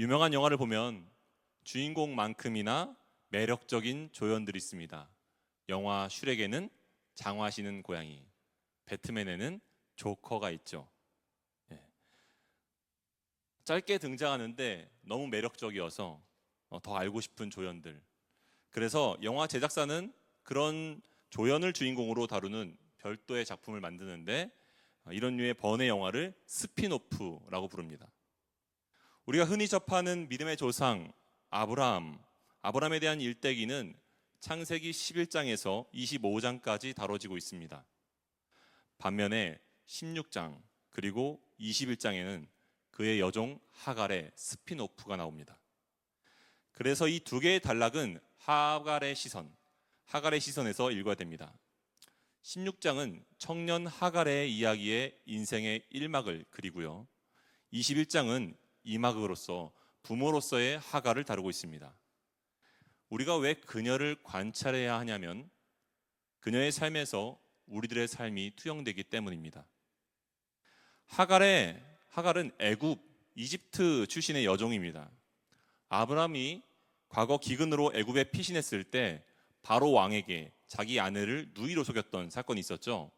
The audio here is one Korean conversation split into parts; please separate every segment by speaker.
Speaker 1: 유명한 영화를 보면 주인공만큼이나 매력적인 조연들이 있습니다. 영화 슈렉에는 장화시는 고양이, 배트맨에는 조커가 있죠. 예. 짧게 등장하는데 너무 매력적이어서 어, 더 알고 싶은 조연들. 그래서 영화 제작사는 그런 조연을 주인공으로 다루는 별도의 작품을 만드는데 어, 이런 류의 번외 영화를 스피노프라고 부릅니다. 우리가 흔히 접하는 믿음의 조상 아브라함, 아브라함에 대한 일대기는 창세기 11장에서 25장까지 다뤄지고 있습니다. 반면에 16장 그리고 21장에는 그의 여종 하갈의 스피노프가 나옵니다. 그래서 이 두 개의 단락은 하갈의 시선, 하갈의 시선에서 읽어야 됩니다. 16장은 청년 하갈의 이야기의 인생의 1막을 그리고요. 21장은 2막으로서 부모로서의 하갈을 다루고 있습니다. 우리가 왜 그녀를 관찰해야 하냐면 그녀의 삶에서 우리들의 삶이 투영되기 때문입니다. 하갈의 하갈은 애굽 이집트 출신의 여종입니다. 아브라함이 과거 기근으로 애굽에 피신했을 때 바로 왕에게 자기 아내를 누이로 속였던 사건이 있었죠.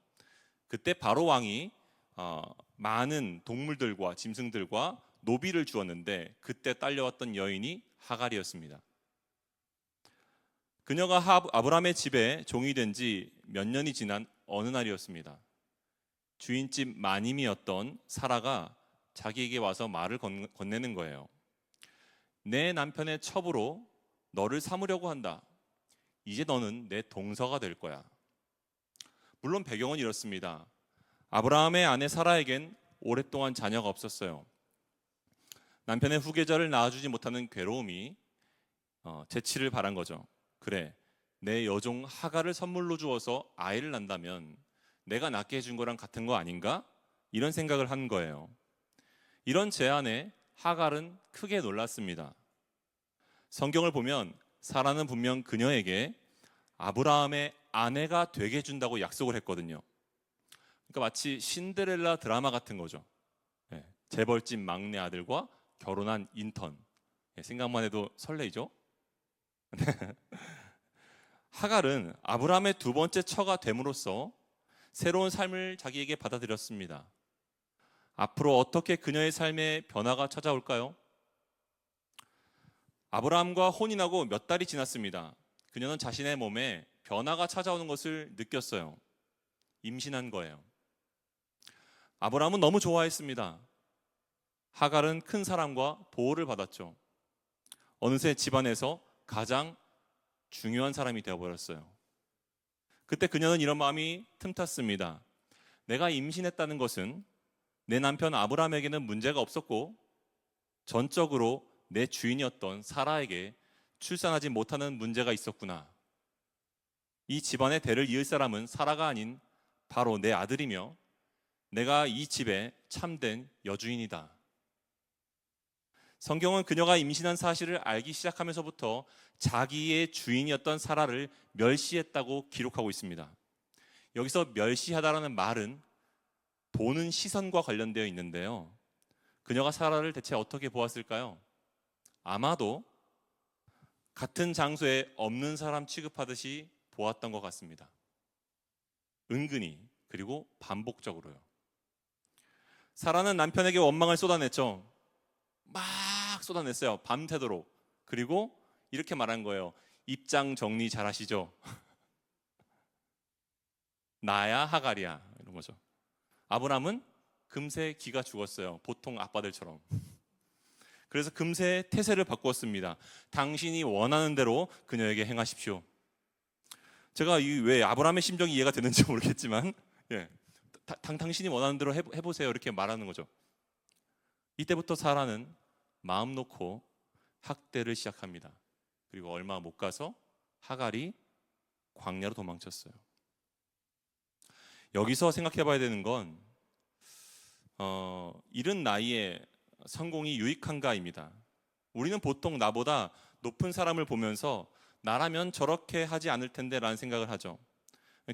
Speaker 1: 그때 바로 왕이 어, 많은 동물들과 짐승들과 노비를 주었는데 그때 딸려왔던 여인이 하갈이었습니다. 그녀가 하- 아브라함의 집에 종이 된 지 몇 년이 지난 어느 날이었습니다. 주인집 마님이었던 사라가 자기에게 와서 말을 건- 건네는 거예요. 내 남편의 첩으로 너를 삼으려고 한다. 이제 너는 내 동서가 될 거야. 물론 배경은 이렇습니다. 아브라함의 아내 사라에겐 오랫동안 자녀가 없었어요. 남편의 후계자를 낳아주지 못하는 괴로움이 어, 재치를 바란 거죠. 그래, 내 여종 하가를 선물로 주어서 아이를 낳는다면 내가 낳게 해준 거랑 같은 거 아닌가? 이런 생각을 한 거예요. 이런 제안에 하갈은 크게 놀랐습니다. 성경을 보면 사라는 분명 그녀에게 아브라함의 아내가 되게 해준다고 약속을 했거든요. 그러니까 마치 신데렐라 드라마 같은 거죠. 예, 재벌집 막내 아들과 결혼한 인턴. 예, 생각만 해도 설레이죠? 하갈은 아브라함의 두 번째 처가 됨으로써 새로운 삶을 자기에게 받아들였습니다. 앞으로 어떻게 그녀의 삶에 변화가 찾아올까요? 아브라함과 혼인하고 몇 달이 지났습니다. 그녀는 자신의 몸에 변화가 찾아오는 것을 느꼈어요. 임신한 거예요. 아브라함은 너무 좋아했습니다. 하갈은 큰 사랑과 보호를 받았죠. 어느새 집안에서 가장 중요한 사람이 되어버렸어요. 그때 그녀는 이런 마음이 틈탔습니다. 내가 임신했다는 것은 내 남편 아브라함에게는 문제가 없었고 전적으로 내 주인이었던 사라에게 출산하지 못하는 문제가 있었구나. 이 집안의 대를 이을 사람은 사라가 아닌 바로 내 아들이며 내가 이 집의 참된 여주인이다. 성경은 그녀가 임신한 사실을 알기 시작하면서부터 자기의 주인이었던 사라를 멸시했다고 기록하고 있습니다. 여기서 멸시하다라는 말은 보는 시선과 관련되어 있는데요. 그녀가 사라를 대체 어떻게 보았을까요? 아마도 같은 장소에 없는 사람 취급하듯이 보았던 것 같습니다. 은근히 그리고 반복적으로요. 사라는 남편에게 원망을 쏟아냈죠. 막 쏟아냈어요. 밤새도록. 그리고 이렇게 말한 거예요. 입장 정리 잘 하시죠? 나야 하갈이야. 이런 거죠. 아브람은 금세 기가 죽었어요. 보통 아빠들처럼. 그래서 금세 태세를 바꾸었습니다. 당신이 원하는 대로 그녀에게 행하십시오. 제가 이 왜 아브라함의 심정이 이해가 되는지 모르겠지만, 예, 다- 당, 당신이 원하는 대로 해, 해보세요 이렇게 말하는 거죠. 이때부터 사라는 마음 놓고 학대를 시작합니다. 그리고 얼마 못 가서 하갈이 광야로 도망쳤어요. 여기서 생각해 봐야 되는 건 어, 이른 나이에 성공이 유익한가입니다. 우리는 보통 나보다 높은 사람을 보면서 나라면 저렇게 하지 않을 텐데 라는 생각을 하죠.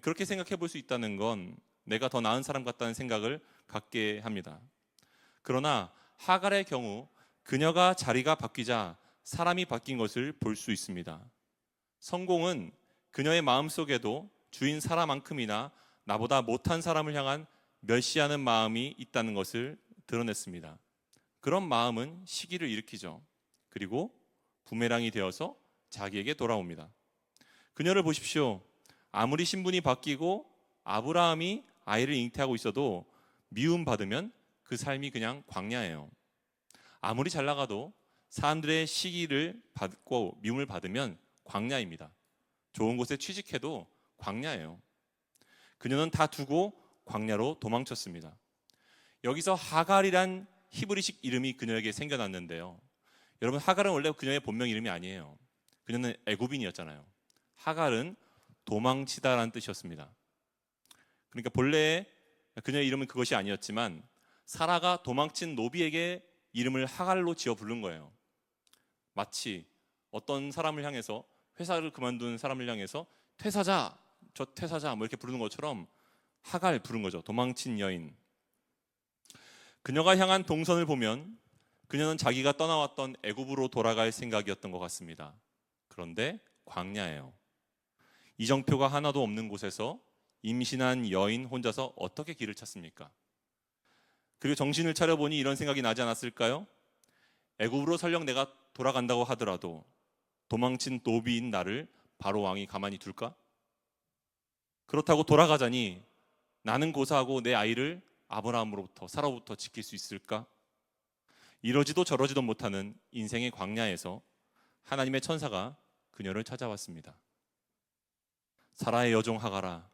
Speaker 1: 그렇게 생각해 볼 수 있다는 건 내가 더 나은 사람 같다는 생각을 갖게 합니다. 그러나 하갈의 경우 그녀가 자리가 바뀌자 사람이 바뀐 것을 볼 수 있습니다. 성공은 그녀의 마음 속에도 주인 사라만큼이나 나보다 못한 사람을 향한 멸시하는 마음이 있다는 것을 드러냈습니다. 그런 마음은 시기를 일으키죠. 그리고 부메랑이 되어서 자기에게 돌아옵니다. 그녀를 보십시오. 아무리 신분이 바뀌고 아브라함이 아이를 잉태하고 있어도 미움 받으면 그 삶이 그냥 광야예요. 아무리 잘 나가도 사람들의 시기를 받고 미움을 받으면 광야입니다. 좋은 곳에 취직해도 광야예요. 그녀는 다 두고 광야로 도망쳤습니다. 여기서 하갈이란 히브리식 이름이 그녀에게 생겨났는데요. 여러분 하갈은 원래 그녀의 본명 이름이 아니에요. 그녀는 애굽인이었잖아요. 하갈은 도망치다라는 뜻이었습니다. 그러니까 본래 그녀의 이름은 그것이 아니었지만 사라가 도망친 노비에게 이름을 하갈로 지어 부른 거예요. 마치 어떤 사람을 향해서 회사를 그만둔 사람을 향해서 퇴사자, 저 퇴사자 뭐 이렇게 부르는 것처럼 하갈 부른 거죠. 도망친 여인. 그녀가 향한 동선을 보면 그녀는 자기가 떠나왔던 애굽으로 돌아갈 생각이었던 것 같습니다. 그런데 광야예요. 이정표가 하나도 없는 곳에서 임신한 여인 혼자서 어떻게 길을 찾습니까? 그리고 정신을 차려보니 이런 생각이 나지 않았을까요? 애굽으로 설령 내가 돌아간다고 하더라도 도망친 노비인 나를 바로 왕이 가만히 둘까? 그렇다고 돌아가자니 나는 고사하고 내 아이를 아브라함으로부터 사라부터 지킬 수 있을까? 이러지도 저러지도 못하는 인생의 광야에서 하나님의 천사가 그녀를 찾아왔습니다. 사라의 여종 하가라,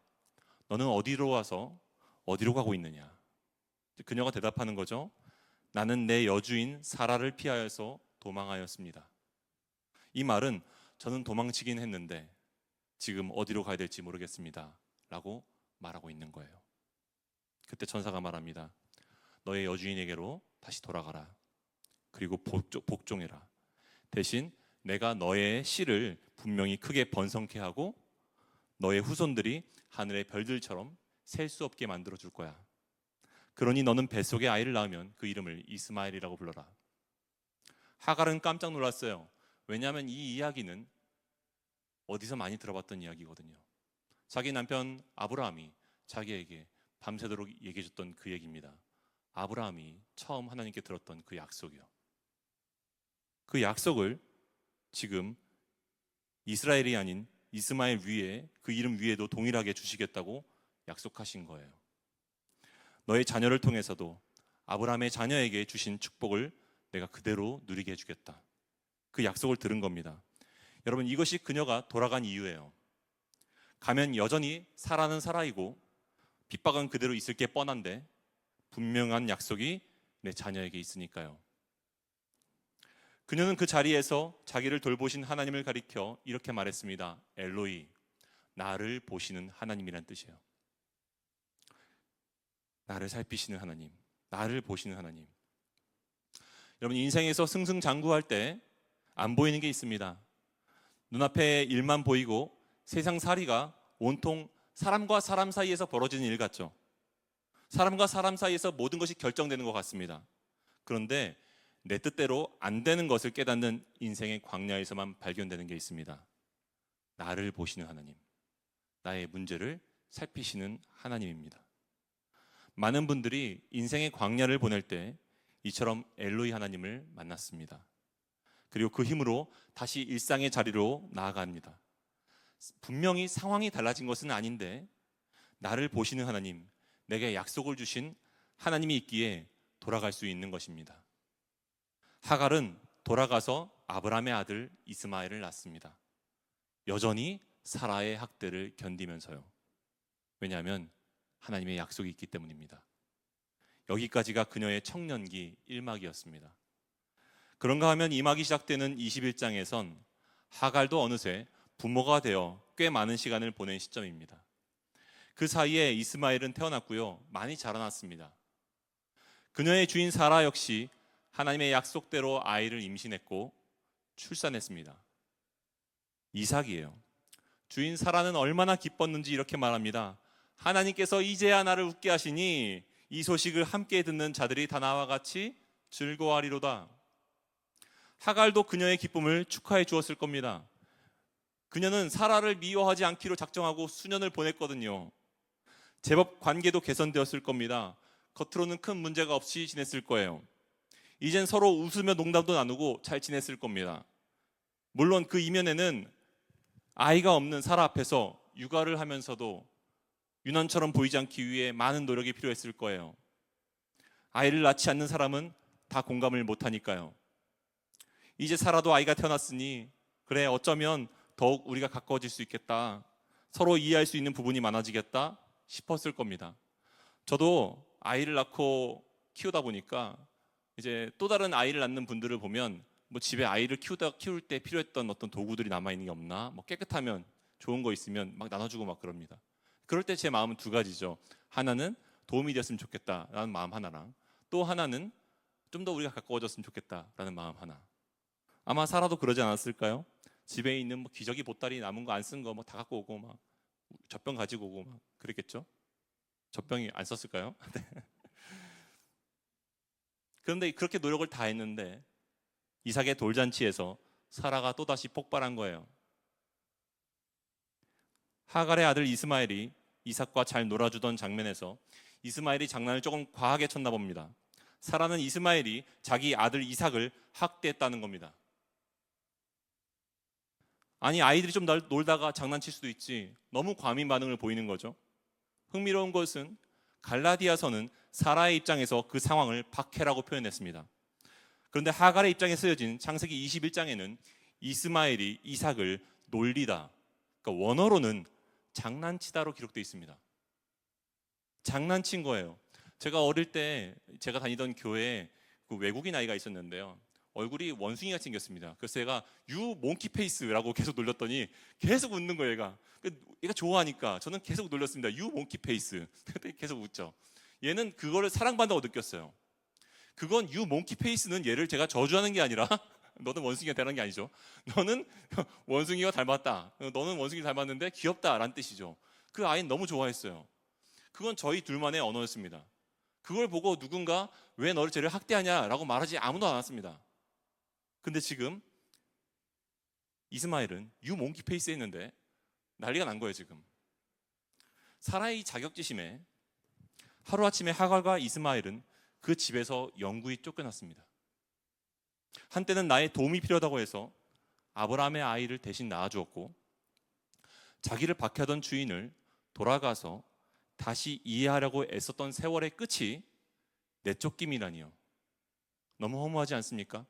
Speaker 1: 너는 어디로 와서 어디로 가고 있느냐? 그녀가 대답하는 거죠. 나는 내 여주인 사라를 피하여서 도망하였습니다. 이 말은 저는 도망치긴 했는데 지금 어디로 가야 될지 모르겠습니다. 라고 말하고 있는 거예요. 그때 천사가 말합니다. 너의 여주인에게로 다시 돌아가라. 그리고 복종, 해라 대신 내가 너의 씨를 분명히 크게 번성케 하고 너의 후손들이 하늘의 별들처럼 셀 수 없게 만들어 줄 거야. 그러니 너는 뱃속에 아이를 낳으면 그 이름을 이스마엘이라고 불러라. 하갈은 깜짝 놀랐어요. 왜냐하면 이 이야기는 어디서 많이 들어봤던 이야기거든요. 자기 남편 아브라함이 자기에게 밤새도록 얘기해줬던 그 얘기입니다. 아브라함이 처음 하나님께 들었던 그 약속이요. 그 약속을 지금 이스라엘이 아닌 이스마엘 위에 그 이름 위에도 동일하게 주시겠다고 약속하신 거예요. 너의 자녀를 통해서도 아브라함의 자녀에게 주신 축복을 내가 그대로 누리게 해주겠다. 그 약속을 들은 겁니다. 여러분 이것이 그녀가 돌아간 이유예요. 가면 여전히 사라는 사라이고 핍박은 그대로 있을 게 뻔한데 분명한 약속이 내 자녀에게 있으니까요. 그녀는 그 자리에서 자기를 돌보신 하나님을 가리켜 이렇게 말했습니다. 엘로이, 나를 보시는 하나님이란 뜻이에요. 나를 살피시는 하나님, 나를 보시는 하나님. 여러분 인생에서 승승장구할 때 안 보이는 게 있습니다. 눈앞에 일만 보이고 세상 살이가 온통 사람과 사람 사이에서 벌어지는 일 같죠. 사람과 사람 사이에서 모든 것이 결정되는 것 같습니다. 그런데 내 뜻대로 안 되는 것을 깨닫는 인생의 광야에서만 발견되는 게 있습니다. 나를 보시는 하나님, 나의 문제를 살피시는 하나님입니다. 많은 분들이 인생의 광야를 보낼 때 이처럼 엘로이 하나님을 만났습니다. 그리고 그 힘으로 다시 일상의 자리로 나아갑니다. 분명히 상황이 달라진 것은 아닌데 나를 보시는 하나님, 내게 약속을 주신 하나님이 있기에 돌아갈 수 있는 것입니다. 하갈은 돌아가서 아브라함의 아들 이스마엘을 낳습니다. 여전히 사라의 학대를 견디면서요. 왜냐하면 하나님의 약속이 있기 때문입니다. 여기까지가 그녀의 청년기 1막이었습니다. 그런가 하면 2막이 시작되는 21장에선 하갈도 어느새 부모가 되어 꽤 많은 시간을 보낸 시점입니다. 그 사이에 이스마엘은 태어났고요. 많이 자라났습니다. 그녀의 주인 사라 역시 하나님의 약속대로 아이를 임신했고 출산했습니다. 이삭이에요. 주인 사라는 얼마나 기뻤는지 이렇게 말합니다. 하나님께서 이제야 나를 웃게 하시니 이 소식을 함께 듣는 자들이 다 나와 같이 즐거워하리로다. 하갈도 그녀의 기쁨을 축하해 주었을 겁니다. 그녀는 사라를 미워하지 않기로 작정하고 수년을 보냈거든요. 제법 관계도 개선되었을 겁니다. 겉으로는 큰 문제가 없이 지냈을 거예요. 이젠 서로 웃으며 농담도 나누고 잘 지냈을 겁니다. 물론 그 이면에는 아이가 없는 사라 앞에서 육아를 하면서도 유난처럼 보이지 않기 위해 많은 노력이 필요했을 거예요. 아이를 낳지 않는 사람은 다 공감을 못 하니까요. 이제 사라도 아이가 태어났으니 그래 어쩌면 더욱 우리가 가까워질 수 있겠다. 서로 이해할 수 있는 부분이 많아지겠다 싶었을 겁니다. 저도 아이를 낳고 키우다 보니까 이제 또 다른 아이를 낳는 분들을 보면 뭐 집에 아이를 키우다 키울 때 필요했던 어떤 도구들이 남아 있는 게 없나? 뭐 깨끗하면 좋은 거 있으면 막 나눠주고 막 그럽니다. 그럴 때 제 마음은 두 가지죠. 하나는 도움이 되었으면 좋겠다라는 마음 하나랑 또 하나는 좀 더 우리가 가까워졌으면 좋겠다라는 마음 하나. 아마 사라도 그러지 않았을까요? 집에 있는 뭐 기저귀 보따리 남은 거 안 쓴 거 뭐 다 갖고 오고 막 젖병 가지고 오고 막 그랬겠죠? 젖병이 안 썼을까요? 네. 그런데 그렇게 노력을 다 했는데 이삭의 돌잔치에서 사라가 또다시 폭발한 거예요. 하갈의 아들 이스마엘이 이삭과 잘 놀아주던 장면에서 이스마엘이 장난을 조금 과하게 쳤나 봅니다. 사라는 이스마엘이 자기 아들 이삭을 학대했다는 겁니다. 아니 아이들이 좀 날- 놀다가 장난칠 수도 있지 너무 과민 반응을 보이는 거죠. 흥미로운 것은 갈라디아서는 사라의 입장에서 그 상황을 박해라고 표현했습니다. 그런데 하갈의 입장에 쓰여진 창세기 21장에는 이스마엘이 이삭을 놀리다. 그러니까 원어로는 장난치다로 기록되어 있습니다. 장난친 거예요. 제가 어릴 때 제가 다니던 교회에 그 외국인 아이가 있었는데요. 얼굴이 원숭이 같이 생겼습니다. 그래서 제가 유 몽키 페이스라고 계속 놀렸더니 계속 웃는 거예요, 얘가. 그 얘가 좋아하니까 저는 계속 놀렸습니다. 유 몽키 페이스. 계속 웃죠. 얘는 그거를 사랑받는다고 느꼈어요. 그건 유 몽키 페이스는 얘를 제가 저주하는 게 아니라 너는 원숭이가 되는 게 아니죠. 너는 원숭이와 닮았다. 너는 원숭이 닮았는데 귀엽다라는 뜻이죠. 그 아이는 너무 좋아했어요. 그건 저희 둘만의 언어였습니다. 그걸 보고 누군가 왜 너를 쟤를 학대하냐라고 말하지 아무도 않았습니다. 근데 지금 이스마엘은 유 몽키 페이스 했는데 난리가 난 거예요, 지금. 사라의 자격지심에 하루아침에 하갈과 이스마엘은 그 집에서 영구히 쫓겨났습니다. 한때는 나의 도움이 필요하다고 해서 아브라함의 아이를 대신 낳아주었고 자기를 박해하던 주인을 돌아가서 다시 이해하려고 애썼던 세월의 끝이 내쫓김이라니요. 너무 허무하지 않습니까?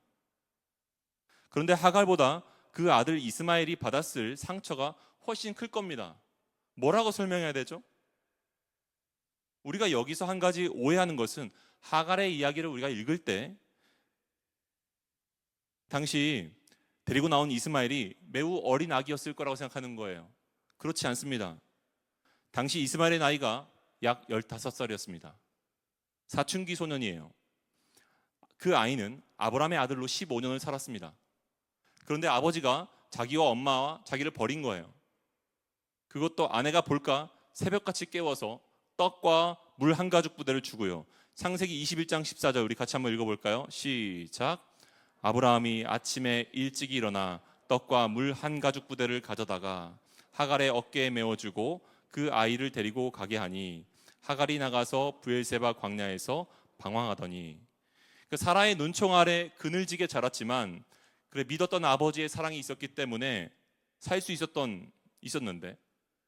Speaker 1: 그런데 하갈보다 그 아들 이스마엘이 받았을 상처가 훨씬 클 겁니다. 뭐라고 설명해야 되죠? 우리가 여기서 한 가지 오해하는 것은 하갈의 이야기를 우리가 읽을 때 당시 데리고 나온 이스마엘이 매우 어린 아기였을 거라고 생각하는 거예요. 그렇지 않습니다. 당시 이스마엘의 나이가 약 15살이었습니다. 사춘기 소년이에요. 그 아이는 아브라함의 아들로 15년을 살았습니다. 그런데 아버지가 자기와 엄마와 자기를 버린 거예요. 그것도 아내가 볼까 새벽같이 깨워서 떡과 물 한 가죽 부대를 주고요. 창세기 21장 14절 우리 같이 한번 읽어볼까요? 시작. 아브라함이 아침에 일찍 일어나 떡과 물 한 가죽 부대를 가져다가 하갈의 어깨에 메어주고 그 아이를 데리고 가게 하니 하갈이 나가서 부엘세바 광야에서 방황하더니 그 사라의 눈총 아래 그늘지게 자랐지만 그래 믿었던 아버지의 사랑이 있었기 때문에 살 수 있었던 있었는데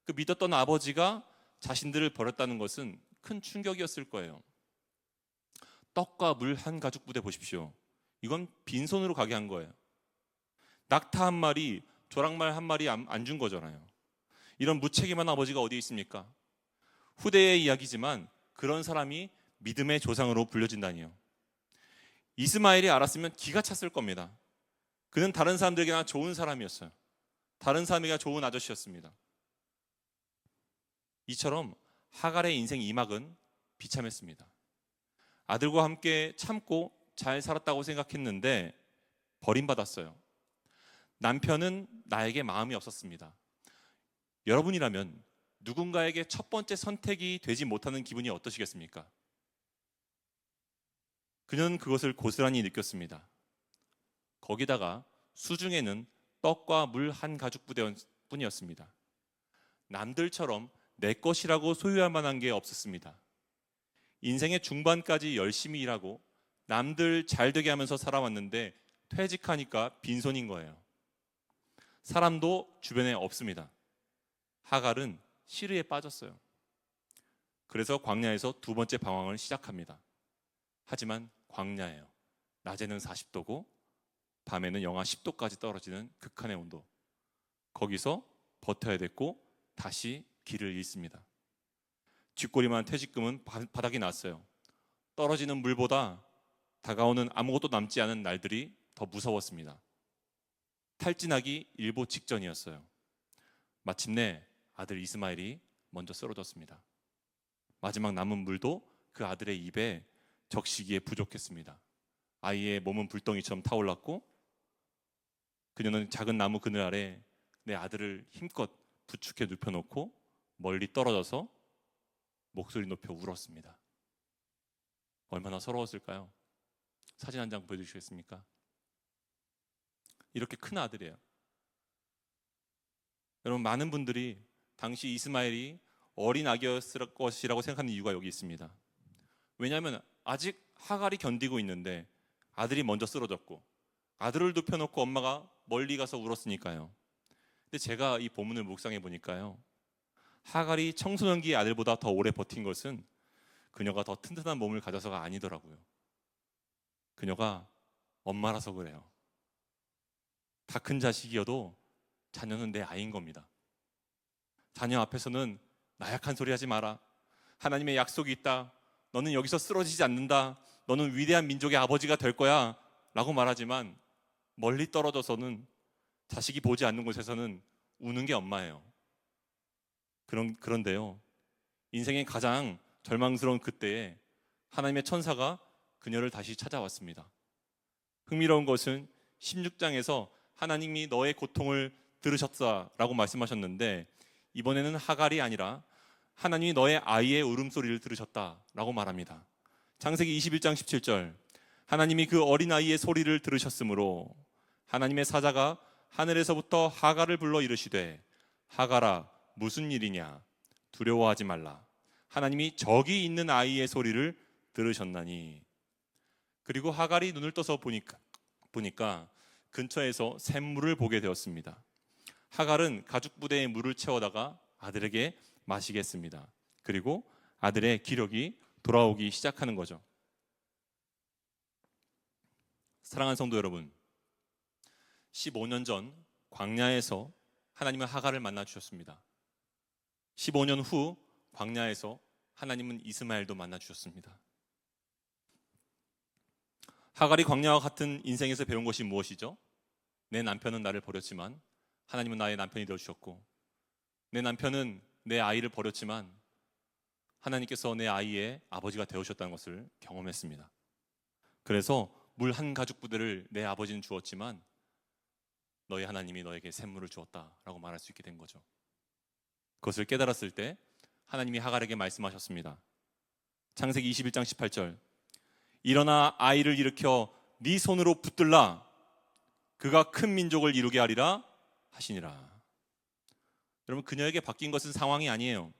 Speaker 1: 그 믿었던 아버지가 자신들을 버렸다는 것은 큰 충격이었을 거예요. 떡과 물 한 가죽 부대 보십시오. 이건 빈손으로 가게 한 거예요. 낙타 한 마리, 조랑말 한 마리 안 준 거잖아요. 이런 무책임한 아버지가 어디 있습니까? 후대의 이야기지만 그런 사람이 믿음의 조상으로 불려진다니요. 이스마엘이 알았으면 기가 찼을 겁니다. 그는 다른 사람들에게나 좋은 사람이었어요. 다른 사람에게 좋은 아저씨였습니다. 이처럼 하갈의 인생 이막은 비참했습니다. 아들과 함께 참고 잘 살았다고 생각했는데 버림받았어요. 남편은 나에게 마음이 없었습니다. 여러분이라면 누군가에게 첫 번째 선택이 되지 못하는 기분이 어떠시겠습니까? 그녀는 그것을 고스란히 느꼈습니다. 거기다가 수중에는 떡과 물 한 가죽 부대뿐이었습니다. 남들처럼 내 것이라고 소유할 만한 게 없었습니다. 인생의 중반까지 열심히 일하고 남들 잘 되게 하면서 살아왔는데 퇴직하니까 빈손인 거예요. 사람도 주변에 없습니다. 하갈은 시르에 빠졌어요. 그래서 광야에서 두 번째 방황을 시작합니다. 하지만 광야예요. 낮에는 40도고 밤에는 영하 10도까지 떨어지는 극한의 온도. 거기서 버텨야 됐고 다시 길을 잃습니다. 쥐꼬리만 퇴직금은 바- 바닥이 났어요. 떨어지는 물보다 다가오는 아무것도 남지 않은 날들이 더 무서웠습니다. 탈진하기 일보 직전이었어요. 마침내 아들 이스마일이 먼저 쓰러졌습니다. 마지막 남은 물도 그 아들의 입에 적시기에 부족했습니다. 아이의 몸은 불덩이처럼 타올랐고 그녀는 작은 나무 그늘 아래 내 아들을 힘껏 부축해 눕혀놓고 멀리 떨어져서 목소리 높여 울었습니다. 얼마나 서러웠을까요? 사진 한 장 보여주시겠습니까? 이렇게 큰 아들이에요. 여러분 많은 분들이 당시 이스마엘이 어린 아기였을 것이라고 생각하는 이유가 여기 있습니다. 왜냐하면 아직 하갈이 견디고 있는데 아들이 먼저 쓰러졌고 아들을 눕혀놓고 엄마가 멀리 가서 울었으니까요. 근데 제가 이 본문을 묵상해 보니까요. 하갈이 청소년기의 아들보다 더 오래 버틴 것은 그녀가 더 튼튼한 몸을 가져서가 아니더라고요. 그녀가 엄마라서 그래요. 다 큰 자식이어도 자녀는 내 아이인 겁니다. 자녀 앞에서는 나약한 소리 하지 마라. 하나님의 약속이 있다. 너는 여기서 쓰러지지 않는다. 너는 위대한 민족의 아버지가 될 거야. 라고 말하지만 멀리 떨어져서는 자식이 보지 않는 곳에서는 우는 게 엄마예요. 그런, 그런데요. 인생의 가장 절망스러운 그때에 하나님의 천사가 그녀를 다시 찾아왔습니다. 흥미로운 것은 16장에서 하나님이 너의 고통을 들으셨다라고 말씀하셨는데 이번에는 하갈이 아니라 하나님이 너의 아이의 울음소리를 들으셨다라고 말합니다. 창세기 21장 17절 하나님이 그 어린 아이의 소리를 들으셨으므로 하나님의 사자가 하늘에서부터 하갈을 불러 이르시되 하갈아 무슨 일이냐 두려워하지 말라 하나님이 저기 있는 아이의 소리를 들으셨나니 그리고 하갈이 눈을 떠서 보니까 보니까 근처에서 샘물을 보게 되었습니다. 하갈은 가죽 부대에 물을 채워다가 아들에게 마시겠습니다. 그리고 아들의 기력이 돌아오기 시작하는 거죠. 사랑하는 성도 여러분, 15년 전 광야에서 하나님은 하갈을 만나 주셨습니다. 15년 후 광야에서 하나님은 이스마엘도 만나 주셨습니다. 하갈이 광야와 같은 인생에서 배운 것이 무엇이죠? 내 남편은 나를 버렸지만 하나님은 나의 남편이 되어 주셨고 내 남편은 내 아이를 버렸지만 하나님께서 내 아이의 아버지가 되어 주셨다는 것을 경험했습니다. 그래서 물 한 가죽 부대를 내 아버지는 주었지만 너희 하나님이 너에게 샘물을 주었다라고 말할 수 있게 된 거죠. 그것을 깨달았을 때 하나님이 하갈에게 말씀하셨습니다. 창세기 21장 18절. 일어나 아이를 일으켜 네 손으로 붙들라. 그가 큰 민족을 이루게 하리라 하시니라. 여러분 그녀에게 바뀐 것은 상황이 아니에요.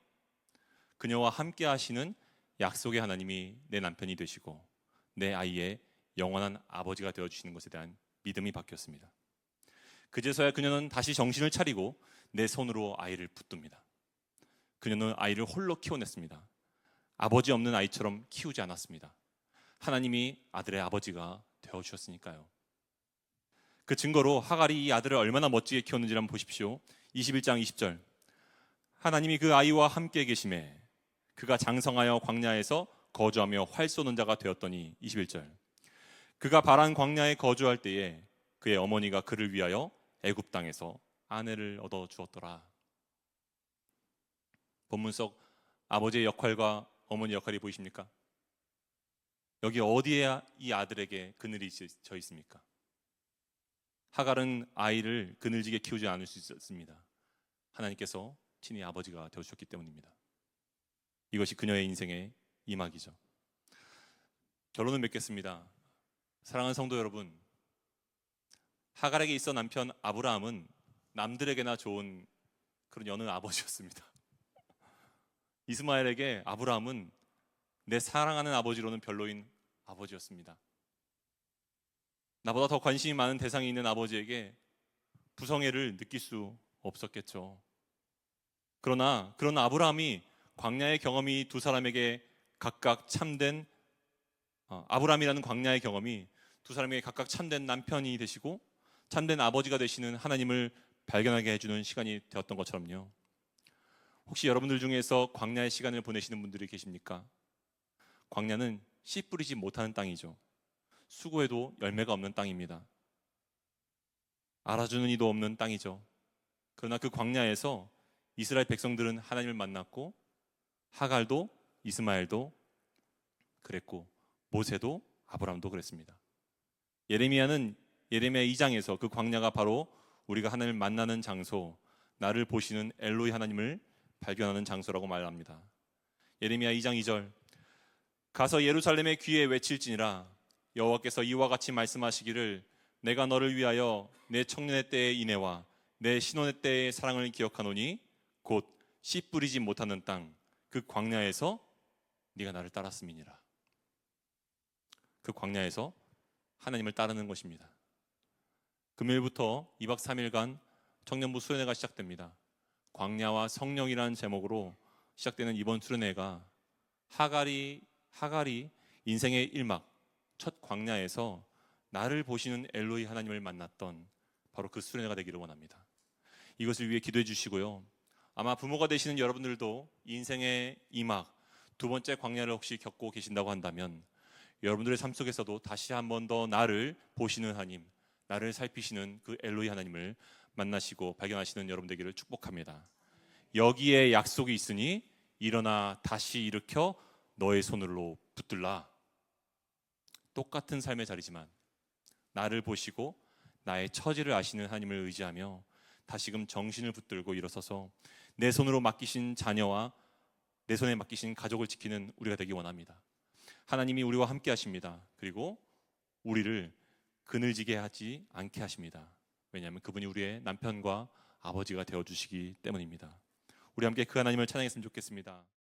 Speaker 1: 그녀와 함께 하시는 약속의 하나님이 내 남편이 되시고 내 아이의 영원한 아버지가 되어 주시는 것에 대한 믿음이 바뀌었습니다. 그제서야 그녀는 다시 정신을 차리고 내 손으로 아이를 붙듭니다. 그녀는 아이를 홀로 키워냈습니다. 아버지 없는 아이처럼 키우지 않았습니다. 하나님이 아들의 아버지가 되어 주셨으니까요. 그 증거로 하갈이 이 아들을 얼마나 멋지게 키웠는지 한번 보십시오. 21장 20절. 하나님이 그 아이와 함께 계심에 그가 장성하여 광야에서 거주하며 활 쏘는 자가 되었더니 21절. 그가 바란 광야에 거주할 때에 그의 어머니가 그를 위하여 애굽 땅에서 아내를 얻어 주었더라. 본문 속 아버지의 역할과 어머니 역할이 보이십니까? 여기 어디에 이 아들에게 그늘이 져 있습니까? 하갈은 아이를 그늘지게 키우지 않을 수 있었습니다. 하나님께서 친히 아버지가 되어 주셨기 때문입니다. 이것이 그녀의 인생의 이막이죠. 결론을 맺겠습니다. 사랑하는 성도 여러분, 하갈에게 있어 남편 아브라함은 남들에게나 좋은 그런 여느 아버지였습니다. 이스마엘에게 아브라함은 내 사랑하는 아버지로는 별로인 아버지였습니다. 나보다 더 관심이 많은 대상이 있는 아버지에게 부성애를 느낄 수 없었겠죠. 그러나 그런 아브라함이 광야의 경험이 두 사람에게 각각 참된 어, 아브라함이라는 광야의 경험이 두 사람에게 각각 참된 남편이 되시고 참된 아버지가 되시는 하나님을 발견하게 해주는 시간이 되었던 것처럼요. 혹시 여러분들 중에서 광야의 시간을 보내시는 분들이 계십니까? 광야는 씨 뿌리지 못하는 땅이죠. 수고해도 열매가 없는 땅입니다. 알아주는 이도 없는 땅이죠. 그러나 그 광야에서 이스라엘 백성들은 하나님을 만났고 하갈도 이스마엘도 그랬고 모세도 아브라함도 그랬습니다. 예레미야는 예레미야 2장에서 그 광야가 바로 우리가 하나님을 만나는 장소, 나를 보시는 엘로이 하나님을 발견하는 장소라고 말합니다. 예레미야 2장 2절 가서 예루살렘의 귀에 외칠지니라 여호와께서 이와 같이 말씀하시기를 내가 너를 위하여 내 청년의 때의 인애와 내 신혼의 때의 사랑을 기억하노니 곧 씨 뿌리지 못하는 땅 그 광야에서 네가 나를 따랐음이니라. 그 광야에서 하나님을 따르는 것입니다. 금요일부터 2박 3일간 청년부 수련회가 시작됩니다. 광야와 성령이라는 제목으로 시작되는 이번 수련회가 하갈이 하갈이 인생의 일막 첫 광야에서 나를 보시는 엘로이 하나님을 만났던 바로 그 수련회가 되기를 원합니다. 이것을 위해 기도해 주시고요. 아마 부모가 되시는 여러분들도 인생의 이막 두 번째 광야를 혹시 겪고 계신다고 한다면 여러분들의 삶 속에서도 다시 한 번 더 나를 보시는 하나님, 나를 살피시는 그 엘로이 하나님을 만나시고 발견하시는 여러분 되기를 축복합니다. 여기에 약속이 있으니 일어나 다시 일으켜 너의 손으로 붙들라. 똑같은 삶의 자리지만 나를 보시고 나의 처지를 아시는 하나님을 의지하며 다시금 정신을 붙들고 일어서서 내 손으로 맡기신 자녀와 내 손에 맡기신 가족을 지키는 우리가 되기 원합니다. 하나님이 우리와 함께 하십니다. 그리고 우리를 그늘지게 하지 않게 하십니다. 왜냐하면 그분이 우리의 남편과 아버지가 되어 주시기 때문입니다. 우리 함께 그 하나님을 찬양했으면 좋겠습니다.